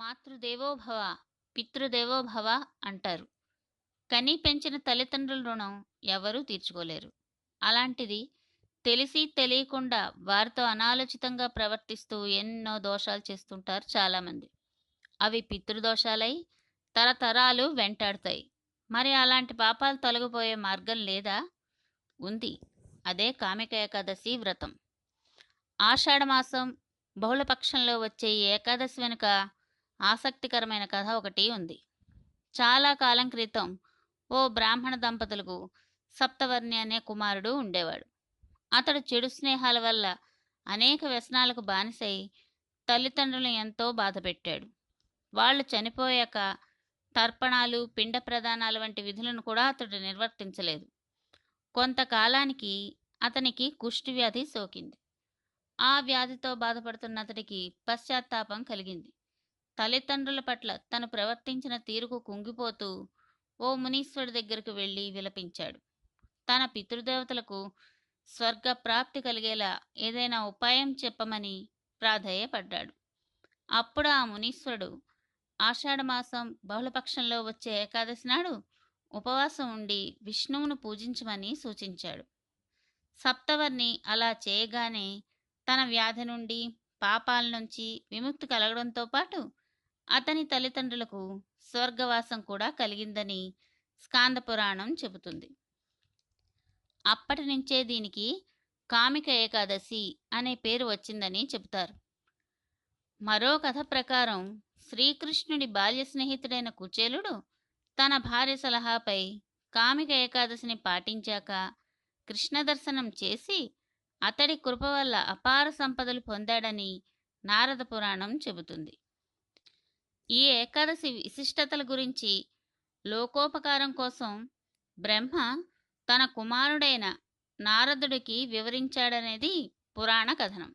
మాతృదేవోభవ పితృదేవోభవ అంటారు. కని పెంచిన తల్లిదండ్రుల రుణం ఎవరూ తీర్చుకోలేరు. అలాంటిది తెలిసి తెలియకుండా వారితో అనాలోచితంగా ప్రవర్తిస్తూ ఎన్నో దోషాలు చేస్తుంటారు చాలామంది. అవి పితృదోషాలై తరతరాలు వెంటాడుతాయి. మరి అలాంటి పాపాలు తొలగిపోయే మార్గం లేదా? ఉంది. అదే కామిక ఏకాదశి వ్రతం. ఆషాఢమాసం బహుళపక్షంలో వచ్చే ఏకాదశి వెనుక ఆసక్తికరమైన కథ ఒకటి ఉంది. చాలా కాలం క్రితం ఓ బ్రాహ్మణ దంపతులకు సప్తవర్ణి అనే కుమారుడు ఉండేవాడు. అతడు చెడు స్నేహాల వల్ల అనేక వ్యసనాలకు బానిసై తల్లిదండ్రులను ఎంతో బాధపెట్టాడు వాళ్ళు చనిపోయాక తర్పణాలు పిండ ప్రదానాలు వంటి విధులను కూడా అతడు నిర్వర్తించలేదు. కొంతకాలానికి అతనికి కుష్టి వ్యాధి సోకింది. ఆ వ్యాధితో బాధపడుతున్న అతడికి పశ్చాత్తాపం కలిగింది. తల్లిదండ్రుల పట్ల తను ప్రవర్తించిన తీరుకు కుంగిపోతూ ఓ మునీశ్వరుడి దగ్గరకు వెళ్ళి విలపించాడు. తన పితృదేవతలకు స్వర్గ ప్రాప్తి కలిగేలా ఏదైనా ఉపాయం చెప్పమని ప్రాధేయపడ్డాడు. అప్పుడు ఆ మునీశ్వరుడు ఆషాఢమాసం బహుళపక్షంలో వచ్చే ఏకాదశి నాడు ఉపవాసం ఉండి విష్ణువును పూజించమని సూచించాడు. సప్తవర్ణి అలా చేయగానే తన వ్యాధి నుండి పాపాల నుంచి విముక్తి కలగడంతో పాటు అతని తల్లిదండ్రులకు స్వర్గవాసం కూడా కలిగిందని స్కాంద పురాణం చెబుతుంది. అప్పటి నుంచే దీనికి కామిక ఏకాదశి అనే పేరు వచ్చిందని చెబుతారు. మరో కథ ప్రకారం శ్రీకృష్ణుడి బాల్య స్నేహితుడైన కుచేలుడు తన భార్య సలహాపై కామిక ఏకాదశిని పాటించాక కృష్ణ దర్శనం చేసి అతడి కృప వల్ల అపార సంపదలు పొందాడని నారద పురాణం చెబుతుంది. ఈ ఏకాదశి విశిష్టతల గురించి లోకోపకారం కోసం బ్రహ్మ తన కుమారుడైన నారదుడికి వివరించాడనేది పురాణ కథనం.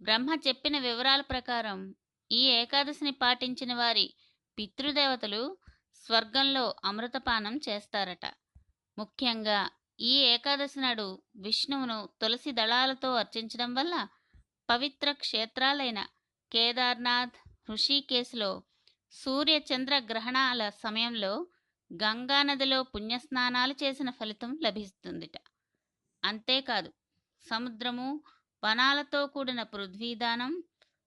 బ్రహ్మ చెప్పిన వివరాల ప్రకారం ఈ ఏకాదశిని పాటించిన వారి పితృదేవతలు స్వర్గంలో అమృతపానం చేస్తారట. ముఖ్యంగా ఈ ఏకాదశి నాడు విష్ణువును తులసి దళాలతో అర్చించడం వల్ల పవిత్ర క్షేత్రాలైన కేదార్నాథ్ హృషికేశ్లో సూర్య చంద్ర గ్రహణాల సమయంలో గంగానదిలో పుణ్యస్నానాలు చేసిన ఫలితం లభిస్తుందిట. అంతేకాదు సముద్రము వనాలతో కూడిన పృథ్వీదానం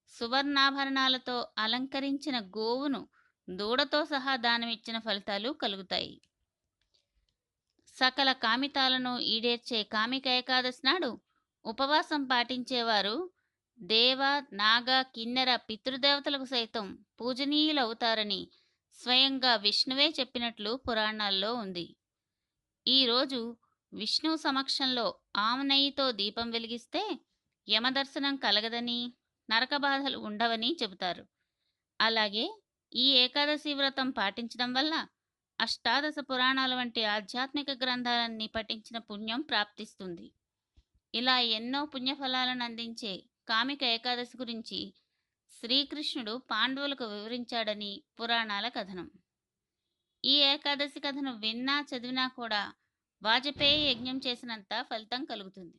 సువర్ణాభరణాలతో అలంకరించిన గోవును దూడతో సహా దానమిచ్చిన ఫలితాలు కలుగుతాయి. సకల కామితాలను ఈడేర్చే కామిక ఏకాదశి నాడు ఉపవాసం పాటించేవారు దేవ నాగ కిన్నెర పితృదేవతలకు సైతం పూజనీయులవుతారని స్వయంగా విష్ణువే చెప్పినట్లు పురాణాల్లో ఉంది. ఈరోజు విష్ణువు సమక్షంలో ఆమనెయ్యితో దీపం వెలిగిస్తే యమదర్శనం కలగదని నరక బాధలు ఉండవని చెబుతారు. అలాగే ఈ ఏకాదశి వ్రతం పాటించడం వల్ల అష్టాదశ పురాణాల వంటి ఆధ్యాత్మిక గ్రంథాలన్నీ పఠించిన పుణ్యం ప్రాప్తిస్తుంది. ఇలా ఎన్నో పుణ్యఫలాలను అందించే కామిక ఏకాదశి గురించి శ్రీకృష్ణుడు పాండవులకు వివరించాడని పురాణాల కథనం. ఈ ఏకాదశి కథను విన్నా చదివినా కూడా వాజపేయి యజ్ఞం చేసినంత ఫలితం కలుగుతుంది.